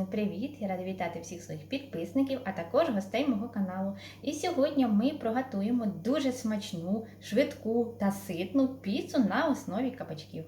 Дружесний привіт! Я рада вітати всіх своїх підписників, а також гостей мого каналу. І сьогодні ми приготуємо дуже смачну, швидку та ситну піцу на основі кабачків.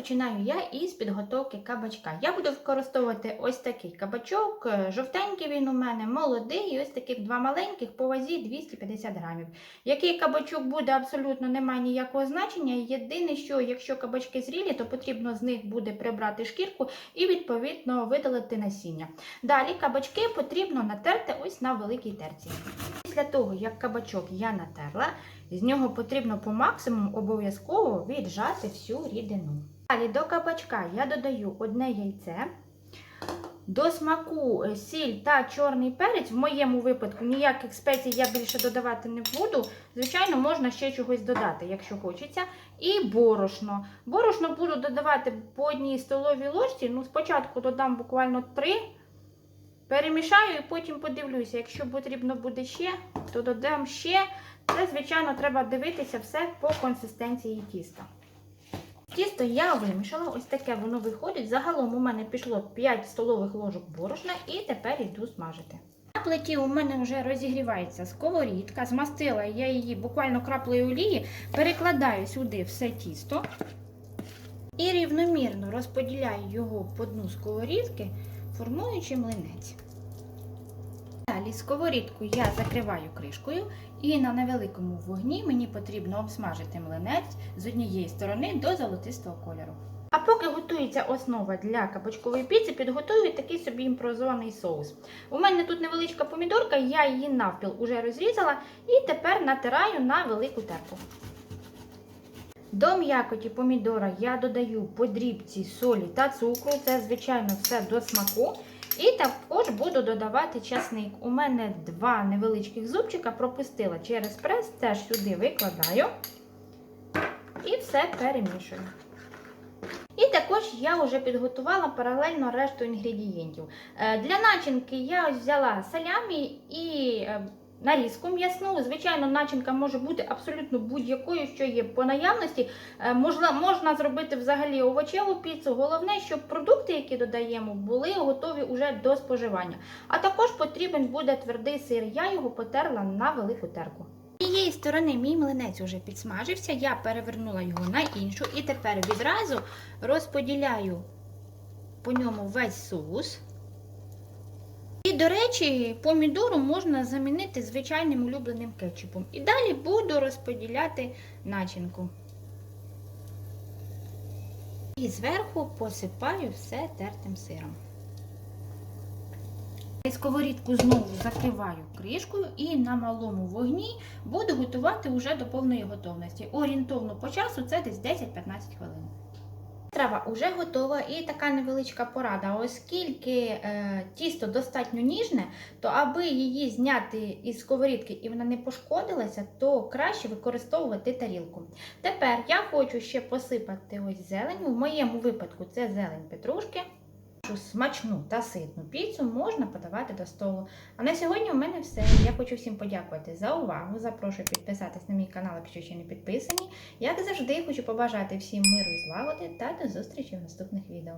Розпочинаю я із підготовки кабачка. Я буду використовувати ось такий кабачок, е, жовтенький він у мене, молодий, ось таких два маленьких по вазі 250 грамів. Який кабачок буде, абсолютно немає ніякого значення. Єдине, що якщо кабачки зрілі, то потрібно з них буде прибрати шкірку і відповідно видалити насіння. Далі кабачки потрібно натерти ось на великій терці. Після того, як кабачок я натерла, з нього потрібно по максимуму обов'язково віджати всю рідину. Далі до кабачка я додаю одне яйце. До смаку е, сіль та чорний перець. В моєму випадку ніяких спецій я більше додавати не буду. Звичайно, можна ще чогось додати, якщо хочеться. І борошно. Борошно буду додавати по одній столовій ложці. Ну, спочатку додам буквально 3. Перемішаю і потім подивлюся. Якщо потрібно буде ще, то додам ще. Це, звичайно, треба дивитися все по консистенції тіста. Тісто я вимішала, ось таке воно виходить. Загалом у мене пішло 5 столових ложок борошна і тепер йду смажити. На плиті у мене вже розігрівається сковорідка, змастила я її буквально краплею олії, перекладаю сюди все тісто і рівномірно розподіляю його по дну сковорідки, формуючи млинець. Далі сковорідку я закриваю кришкою і на невеликому вогні мені потрібно обсмажити млинець з однієї сторони до золотистого кольору. А поки готується основа для кабачкової піци, підготую такий собі імпровізований соус. У мене тут невеличка помідорка, я її навпіл уже розрізала і тепер натираю на велику терку. До м'якоті помідора я додаю по дрібці солі та цукру, це, звичайно, все до смаку. І також буду додавати часник. У мене два невеличких зубчика пропустила через прес, теж сюди викладаю і все перемішую. І також я вже підготувала паралельно решту інгредієнтів. Е, Для начинки я взяла салямі і е, нарізку м'ясну. Звичайно, начинка може бути абсолютно будь-якою, що є по наявності. Е, Можна, можна зробити взагалі овочеву піцу. Головне, щоб продукти, які додаємо, були готові уже до споживання. А також потрібен буде твердий сир. Я його потерла на велику терку. Цієї сторони мій млинець вже підсмажився, я перевернула його на іншу і тепер відразу розподіляю по ньому весь соус. І, до речі, помідору можна замінити звичайним улюбленим кетчупом. І далі буду розподіляти начинку. І зверху посипаю все тертим сиром. Сковорідку знову закриваю кришкою і на малому вогні буду готувати вже до повної готовності. Орієнтовно по часу це десь 10-15 хвилин. Страва вже готова і така невеличка порада. Оскільки е, тісто достатньо ніжне, то аби її зняти із сковорідки і вона не пошкодилася, то краще використовувати тарілку. Тепер я хочу ще посипати ось зеленю. В моєму випадку це зелень петрушки. Нашу Смачну та ситну піцу можна подавати до столу. А на сьогодні у мене все. Я хочу всім подякувати за увагу. Запрошую підписатись на мій канал, якщо ще не підписані. Як завжди, хочу побажати всім миру і злагоди та до зустрічі в наступних відео.